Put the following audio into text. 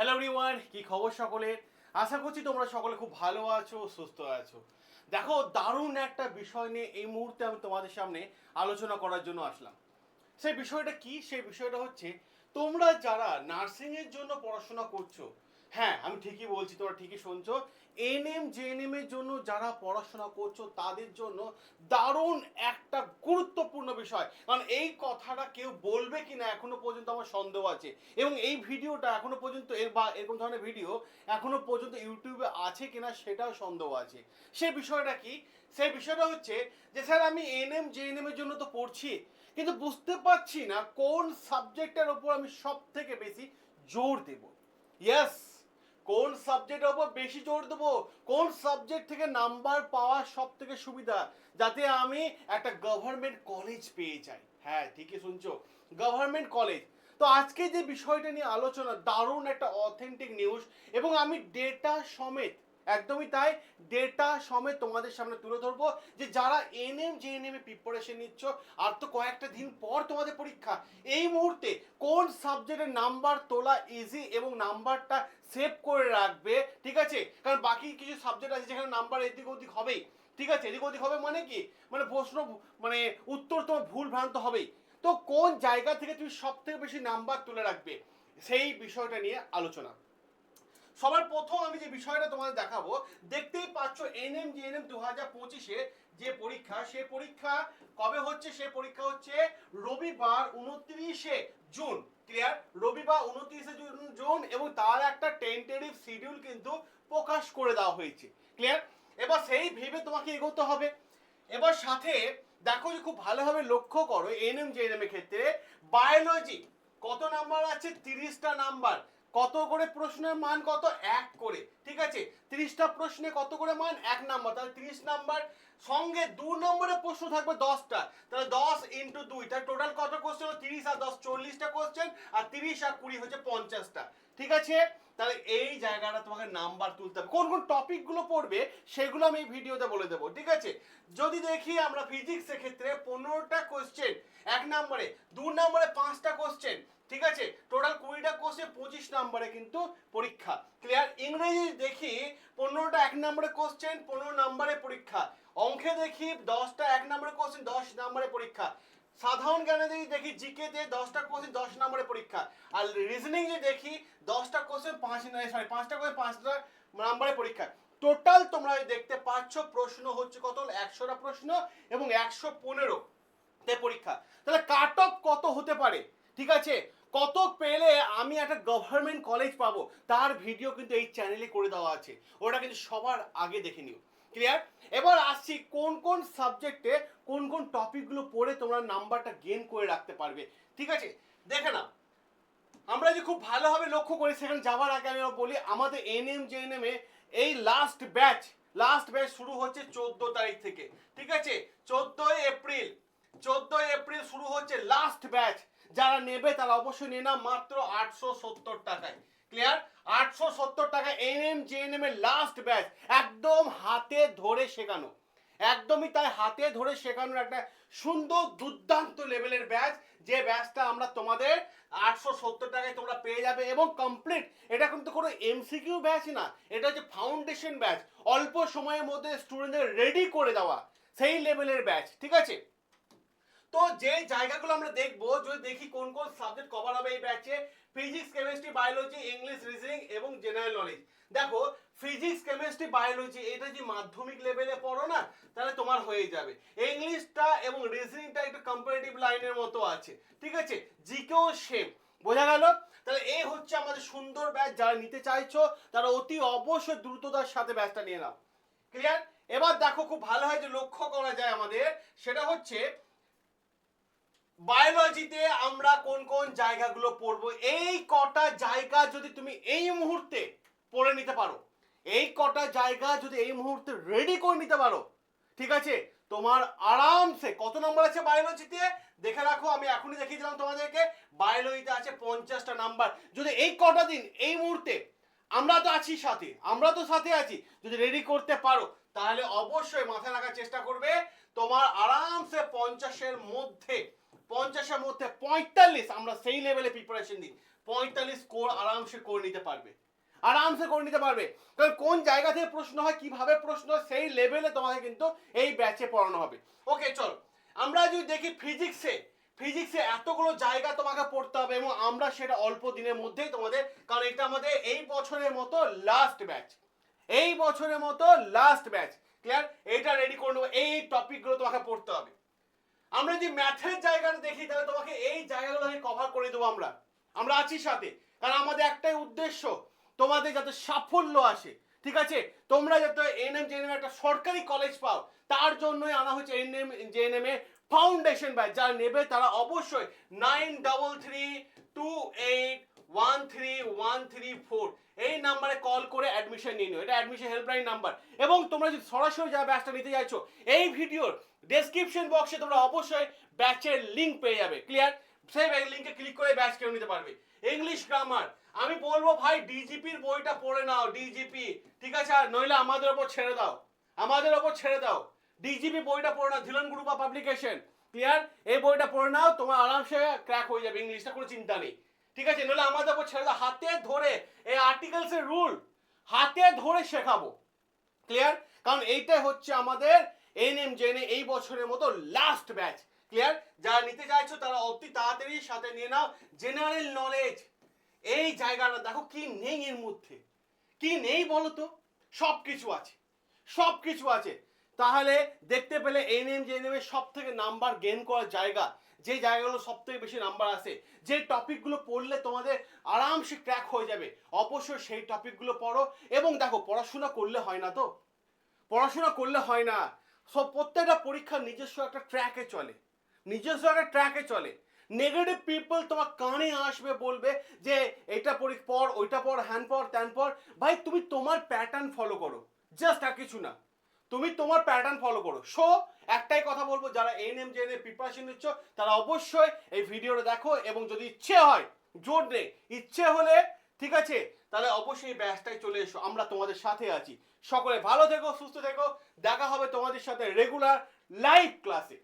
Hello everyone কি খবর সকলের? আশা করছি তোমরা সকলে খুব ভালো আছো, সুস্থ আছো। দেখো, দারুণ একটা বিষয় নিয়ে এই মুহূর্তে আমি তোমাদের সামনে আলোচনা করার জন্য আসলাম। সেই বিষয়টা কি? সেই বিষয়টা হচ্ছে, তোমরা যারা নার্সিং এর জন্য পড়াশোনা করছ হ্যাঁ আমি ঠিকই বলছি, তোমরা ঠিকই শুনছো। এনএম জেএনএম এর জন্য যারা পড়াশোনা করছ, তাদের জন্য দারুণ একটা গুরুত্বপূর্ণ বিষয়। কারণ এই কথাটা কেউ বলবে কিনা এখনও পর্যন্ত আমার সন্দেহ আছে। এবং এই ভিডিওটা এখনও পর্যন্ত এর বা, এরকম ধরনের ভিডিও এখনও পর্যন্ত ইউটিউবে আছে কিনা সেটাও সন্দেহ আছে। সে বিষয়টা কি? সেই বিষয়টা হচ্ছে যে, স্যার, আমি এন এম এনএম জেএনএম এর জন্য তো পড়ছি, কিন্তু বুঝতে পারছি না কোন সাবজেক্টের ওপর আমি সব থেকে বেশি জোর দেব। ইয়েস কোন সাবজেক্টের ওপর বেশি জোর দেবো? কোন সাবজেক্ট থেকে নাম্বার পাওয়া সব থেকে সুবিধা? যাতে আমি একটা গভর্নমেন্ট কলেজ পেয়ে যাই। হ্যাঁ ঠিকই শুনছো। গভর্নমেন্ট কলেজ তো আজকে যে বিষয়টা নিয়ে আলোচনা, দারুণ একটা অথেন্টিক নিউজ এবং আমি ডেটা সমেত একদমই তাই। ডেটা সমেত তোমাদের সামনে তুলে ধরবো যে যারা এন এনএম জেএনএম এ প্রিপারেশন নিচ্ছ, আর তো কয়েকটা দিন পর তোমাদের পরীক্ষা। এই মুহূর্তে কোন সাবজেক্টের নাম্বার তোলা ইজি এবং নাম্বারটা সেভ করে রাখবে, ঠিক আছে? কারণ বাকি কিছু সাবজেক্ট আছে যেখানে নাম্বার এদিক ওদিক হবেই, ঠিক আছে? এদিক ওদিক হবে মানে কি? মানে প্রশ্ন মানে উত্তর তোমার ভুল ভ্রান্ত হবেই। তো কোন জায়গা থেকে তুমি সব থেকে বেশি নাম্বার তুলে রাখবে? সেই বিষয়টা নিয়ে আলোচনা। সবার প্রথম আমি যে বিষয়টা তোমাদের দেখাবো, দেখতেই পাচ্ছ এনএম জিএনএম দু হাজার পঁচিশে যে পরীক্ষা, সে পরীক্ষা কবে হচ্ছে? সে পরীক্ষা হচ্ছে রবিবার উনত্রিশে জুন ক্লিয়ার রবিবার উনত্রিশে জুন জুন এবং তার একটা টেন্টেটিভ শিডিউল কিন্তু প্রকাশ করে দেওয়া হয়েছে ক্লিয়ার এবার সেই ভেবে তোমাকে এগোতে হবে। এবার সাথে দেখো যে খুব ভালোভাবে লক্ষ্য করো এনএম জেএনএম এর ক্ষেত্রে বায়োলজি কত নাম্বার আছে? তিরিশটা নাম্বার কত করে প্রশ্নের মান কত? এক করে, ঠিক আছে? তিরিশটা প্রশ্নে কত করে মান? এক নাম্বার। তাহলে তিরিশ নাম্বার, সঙ্গে দু নম্বরের প্রশ্ন থাকবে দশটা। তাহলে দশ ইন্টু দুই, তাহলে টোটাল কত কোশ্চেন তিরিশ আর দশ, চল্লিশটা কোশ্চেন আর তিরিশ আর কুড়ি হচ্ছে পঞ্চাশটা। ঠিক আছে? তাহলে এই জায়গাটা তোমাকে নাম্বার তুলতে হবে। কোন কোন টপিকগুলো পড়বে, সেগুলো আমি এই ভিডিওতে বলে দেবো, ঠিক আছে? যদি দেখি আমরা ফিজিক্সের ক্ষেত্রে পনেরোটা কোশ্চেন এক নম্বরে, দু নম্বরে পাঁচটা কোশ্চেন ঠিক আছে? টোটাল কুড়িটা কোশ্চেন পঁচিশ নম্বরে কিন্তু পরীক্ষা। ক্লিয়ার ইংরেজি দেখি, পনেরোটা এক নম্বরে কোশ্চেন পনেরো নম্বরে পরীক্ষা। অঙ্কে দেখি, দশটা এক নম্বরে কোশ্চেন দশ নম্বরে পরীক্ষা। সাধারণ জ্ঞানে যদি দেখি, জিকে তে দশটা কোশ্চেন দশ নম্বরে পরীক্ষা। আর রিজনিং যে দেখি, দশটা কোশ্চেন পাঁচ সরি পাঁচটা কোশ্চেন পাঁচটা নম্বরে পরীক্ষা। টোটাল তোমরা দেখতে পাচ্ছ, প্রশ্ন হচ্ছে কত? একশোটা প্রশ্ন এবং একশো পনেরো তে পরীক্ষা। তাহলে কাট অফ কত হতে পারে? ঠিক আছে? কত পেলে আমি একটা গভর্নমেন্ট কলেজ পাবো? তার ভিডিও কিন্তু এই চ্যানেলে করে দেওয়া আছে। ওটা কিন্তু সবার আগে দেখে নিও। ক্লিয়ার এবার আসছি কোন কোন সাবজেক্টে কোন কোন টপিকগুলো পড়ে তোমরা নাম্বারটা গেন করে রাখতে পারবে। ঠিক আছে? দেখে না আমরা যে খুব ভালোভাবে লক্ষ্য করি, সেখানে যাওয়ার আগে আমি বলি, আমাদের এনএম জেএনএম এ এই লাস্ট ব্যাচ লাস্ট ব্যাচ শুরু হচ্ছে চোদ্দ তারিখ থেকে। ঠিক আছে? চোদ্দই এপ্রিল চোদ্দই এপ্রিল শুরু হচ্ছে লাস্ট ব্যাচ যারা নেবে তারা অবশ্যই নিয়ে নাও মাত্র আটশো সত্তর টাকায়। ক্লিয়ার আটশো সত্তর টাকা এনএম জেএনএম এর লাস্ট ব্যাচ একদম হাতে ধরে শেখানো। একদমই তাই হাতে ধরে শেখানোর একটা সুন্দর, দুর্দান্ত লেভেলের ব্যাচ যে ব্যাচটা আমরা তোমাদের আটশো সত্তর টাকায় তোমরা পেয়ে যাবে এবং কমপ্লিট এটা কিন্তু কোনো এমসিকিউ ব্যাচ না, এটা হচ্ছে ফাউন্ডেশন ব্যাচ অল্প সময়ের মধ্যে স্টুডেন্টদের রেডি করে দেওয়া। সেই লেভেলের ব্যাচ ঠিক আছে? তো যে জায়গাগুলো আমরা দেখব, যদি দেখি কোন কোন সাবজেক্ট কভার হবে এই ব্যাচে physics chemistry biology English reasoning এবং জেনারেল নলেজ দেখো ফিজিক্স কেমিস্ট্রি বায়োলজি এটা যে মাধ্যমিক লেভেলে পড়ো না, তাহলে তোমার হয়ে যাবে। ইংলিশটা এবং রিজনিংটা একটু কম্পারেটিভ লাইনের মতো আছে, ঠিক আছে? জিকেও সেম বোঝা গেল? তাহলে এই হচ্ছে আমাদের সুন্দর ব্যাচ যারা নিতে চাইছো, তারা অতি অবশ্যই দ্রুততার সাথে ব্যাচটা নিয়ে নাও। ক্লিয়ার এবার দেখো, খুব ভালো হয় যে লক্ষ্য করা যায় আমাদের, সেটা হচ্ছে বায়োলজিতে আমরা কোন কোন জায়গাগুলো পড়ব? এই কটা জায়গা যদি তুমি এই মুহূর্তে পড়ে নিতে পারো, এই কটা জায়গা যদি এই মুহূর্তে রেডি করে নিতে পারো, ঠিক আছে? তোমার আরামসে, কত নম্বর আছে বায়োলজিতে দেখে রাখো, আমি এখনই দেখিয়ে দিলাম তোমাদেরকে। বায়োলজিতে আছে পঞ্চাশটা নাম্বার যদি এই কটা দিন, এই মুহূর্তে আমরা তো আছি সাথে, আমরা তো সাথে আছি, যদি রেডি করতে পারো, তাহলে অবশ্যই মাথায় রাখার চেষ্টা করবে। তোমার আরামসে পঞ্চাশের মধ্যে পঞ্চাশের মধ্যে পঁয়তাল্লিশ আমরা সেই লেভেলে প্রিপারেশন দিই পঁয়তাল্লিশ স্কোর আরামসে করে নিতে পারবে। আরামসে করে নিতে পারবে। কারণ কোন জায়গা থেকে প্রশ্ন হয়, কীভাবে প্রশ্ন হয়, সেই লেভেলে তোমাকে কিন্তু এই ব্যাচে পড়ানো হবে। ওকে চলো। আমরা যদি দেখি ফিজিক্সে ফিজিক্সে এতগুলো জায়গা তোমাকে পড়তে হবে এবং আমরা সেটা অল্প দিনের মধ্যেই তোমাদের, কারণ এটা আমাদের এই বছরের মতো লাস্ট ব্যাচ এই বছরের মতো লাস্ট ব্যাচ ক্লিয়ার এটা রেডি করে নেব। এই টপিকগুলো তোমাকে পড়তে হবে। আমরা যদি ম্যাথের জায়গাটা দেখি, তাহলে তোমাকে এই জায়গাগুলো আমি কভার করে দেবো আমরা। আমরা আছি সাথে। কারণ আমাদের একটাই উদ্দেশ্য, তোমাদের যাতে সাফল্য আসে। ঠিক আছে? তোমরা যাতে এন এম জেএনএম একটা সরকারি কলেজ পাও, তার জন্যই আনা হচ্ছে এনএম জেএনএম এ ফাউন্ডেশন ব্যাচ যারা নেবে তারা অবশ্যই nine double three two eight one three one three four এই নাম্বারে কল করে অ্যাডমিশন নিয়ে নিও। এটা অ্যাডমিশন হেল্পলাইন নাম্বার এবং তোমরা যদি সরাসরি যা ব্যাচটা নিতে চাইছো, এই ভিডিওর ডেসক্রিপশন বক্সে তোমরা অবশ্যই ব্যাচের লিংক পেয়ে যাবে। ক্লিয়ার সেই লিংকে ক্লিক করে ব্যাচ কেউ নিতে পারবে। ইংলিশ গ্রামার আমি বলব ভাই ডিজিপির বইটা পড়ে নাও ডিজিপি ঠিক আছে? আর নইলে আমাদের ওপর ছেড়ে দাও। আমাদের ওপর ছেড়ে দাও। ডিজিপি বইটা পড়ে নাও, Dhillon group of publication clear এই বইটা পড়ে নাও, তোমার আরামসে ক্র্যাক হয়ে যাবে। ইংলিশটা কোনো চিন্তা নেই। ঠিক আছে, নাহলে আমাদের ওপর ছেলেরা হাতে ধরে এই আর্টিকেলস এর রুল হাতে ধরে শেখাবো। ক্লিয়ার কারণ এইটাই হচ্ছে আমাদের এনএম জেনে এই বছরের মতো লাস্ট ব্যাচ ক্লিয়ার যারা নিতে চাইছো তারা অতি তাড়াতাড়ি সাথে নিয়ে নাও জেনারেল নলেজ এই জায়গাটা দেখো কি নেই এর মধ্যে। কি নেই বলো তো? সব কিছু আছে। সব কিছু আছে। তাহলে দেখতে পেলে এনএম জেএনএম এর সব থেকে নাম্বার গেন করার জায়গা, যে জায়গাগুলো সব থেকে বেশি নাম্বার আছে যে টপিকগুলো পড়লে তোমাদের আরামসে ক্র্যাক হয়ে যাবে। অবশ্যই সেই টপিকগুলো পড়ো এবং দেখো, পড়াশোনা করলে হয় না তো। পড়াশোনা করলে হয় না। সব প্রত্যেকটা পরীক্ষা নিজস্ব একটা ট্র্যাকে চলে। নিজস্ব একটা ট্র্যাকে চলে। নেগেটিভ পিপল তোমার কানে আসবে, বলবে যে, এটা পড়ি পর ওইটা পর হ্যান পর ত্যান পর ভাই, তুমি তোমার প্যাটার্ন ফলো করো। জাস্ট আর কিছু না। তুমি তোমার প্যাটার্ন ফলো করো। সো একটাই কথা বলব, যারা এন এম জেন এর প্রিপারেশন নিচ্ছ, তারা অবশ্যই এই ভিডিওটা দেখো এবং যদি ইচ্ছে হয়, জোর নেই ইচ্ছে হলে, ঠিক আছে, তাহলে অবশ্যই ব্যাচটাই চলে এসো, আমরা তোমাদের সাথে আছি। সকলে ভালো থেকো, সুস্থ থেকো, দেখা হবে তোমাদের সাথে রেগুলার লাইভ ক্লাসে